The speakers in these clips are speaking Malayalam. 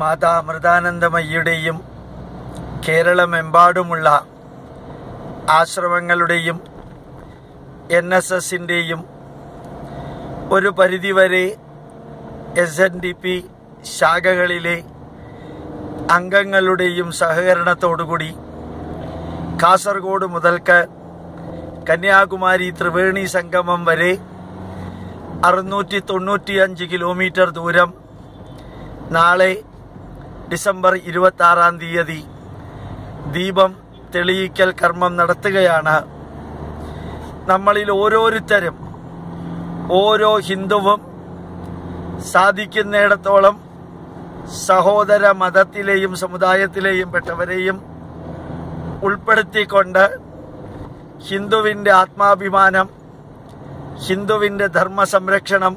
മാതാ അമൃതാനന്ദമയ്യുടെയും കേരളമെമ്പാടുമുള്ള ആശ്രമങ്ങളുടെയും എൻ എസ് എസിന്റെയും ഒരു പരിധിവരെ എസ് എൻ ഡി പി ശാഖകളിലെ അംഗങ്ങളുടെയും സഹകരണത്തോടുകൂടി കാസർഗോഡ് മുതൽക്ക് കന്യാകുമാരി ത്രിവേണി സംഗമം വരെ അറുന്നൂറ്റി തൊണ്ണൂറ്റിയഞ്ച് കിലോമീറ്റർ ദൂരം നാളെ ഡിസംബർ ഇരുപത്തി ആറാം തീയതി ദീപം തെളിയിക്കൽ കർമ്മം നടത്തുകയാണ്. നമ്മളിൽ ഓരോരുത്തരും ഓരോ ഹിന്ദുവും സാധിക്കുന്നിടത്തോളം സഹോദര മതത്തിലെയും സമുദായത്തിലെയും പെട്ടവരെയും ഉൾപ്പെടുത്തിക്കൊണ്ട് ഹിന്ദുവിന്റെ ആത്മാഭിമാനം ഹിന്ദുവിന്റെ ധർമ്മ സംരക്ഷണം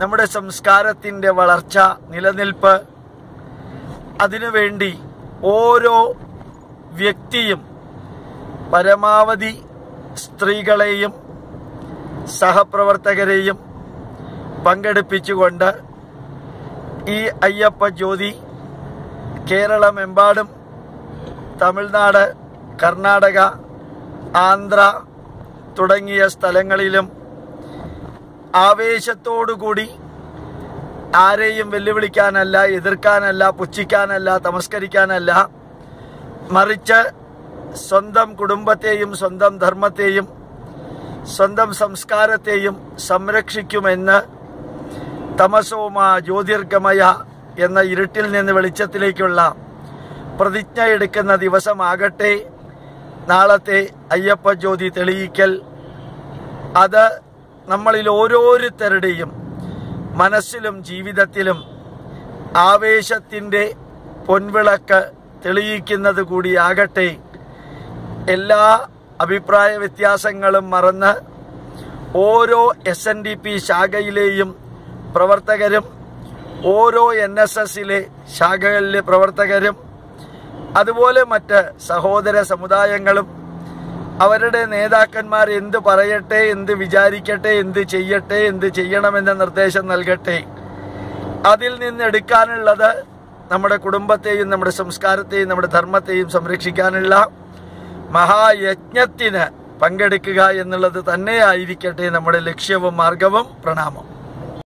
നമ്മുടെ സംസ്കാരത്തിന്റെ വളർച്ച നിലനിൽപ്പ് അതിനുവേണ്ടി ഓരോ വ്യക്തിയും പരമാവധി സ്ത്രീകളെയും സഹപ്രവർത്തകരെയും പങ്കെടുപ്പിച്ചുകൊണ്ട് ഈ അയ്യപ്പ ജ്യോതി കേരളമെമ്പാടും തമിഴ്നാട് കർണാടക ആന്ധ്ര തുടങ്ങിയ സ്ഥലങ്ങളിലും ആവേശത്തോടുകൂടി ആരെയും വെല്ലുവിളിക്കാനല്ല എതിർക്കാനല്ല പുച്ഛിക്കാനല്ല തമസ്കരിക്കാനല്ല. മറിച്ച് സ്വന്തം കുടുംബത്തെയും സ്വന്തം ധർമ്മത്തെയും സ്വന്തം സംസ്കാരത്തെയും സംരക്ഷിക്കുമെന്ന് തമസോമ ജ്യോതിർഗമയ എന്ന ഇരുട്ടിൽ നിന്ന് വെളിച്ചത്തിലേക്കുള്ള പ്രതിജ്ഞ എടുക്കുന്ന ദിവസമാകട്ടെ. നാളത്തെ അയ്യപ്പ ജ്യോതി തെളിയിക്കൽ. അത് നമ്മളിൽ ഓരോരുത്തരുടെയും മനസ്സിലും ജീവിതത്തിലും ആവേശത്തിന്റെ പൊൻവിളക്ക് തെളിയിക്കുന്നത് കൂടിയാകട്ടെ എല്ലാ അഭിപ്രായ വ്യത്യാസങ്ങളും മറന്ന് ഓരോ എസ് എൻ ഡി പി ശാഖയിലെയും പ്രവർത്തകരും ഓരോ എൻ എസ് എസിലെ ശാഖകളിലെ പ്രവർത്തകരും അതുപോലെ മറ്റ് സഹോദര സമുദായങ്ങളും അവരുടെ നേതാക്കന്മാർ എന്ത് പറയട്ടെ എന്ത് വിചാരിക്കട്ടെ എന്ത് ചെയ്യട്ടെ എന്ത് ചെയ്യണമെന്ന നിർദ്ദേശം നൽകട്ടെ. അതിൽ നിന്ന് എടുക്കാനുള്ളത് നമ്മുടെ കുടുംബത്തെയും നമ്മുടെ സംസ്കാരത്തെയും നമ്മുടെ ധർമ്മത്തെയും സംരക്ഷിക്കാനുള്ള മഹായജ്ഞത്തിന് പങ്കെടുക്കുക എന്നുള്ളത് തന്നെയായിരിക്കട്ടെ നമ്മുടെ ലക്ഷ്യവും മാർഗവും പ്രണാമം.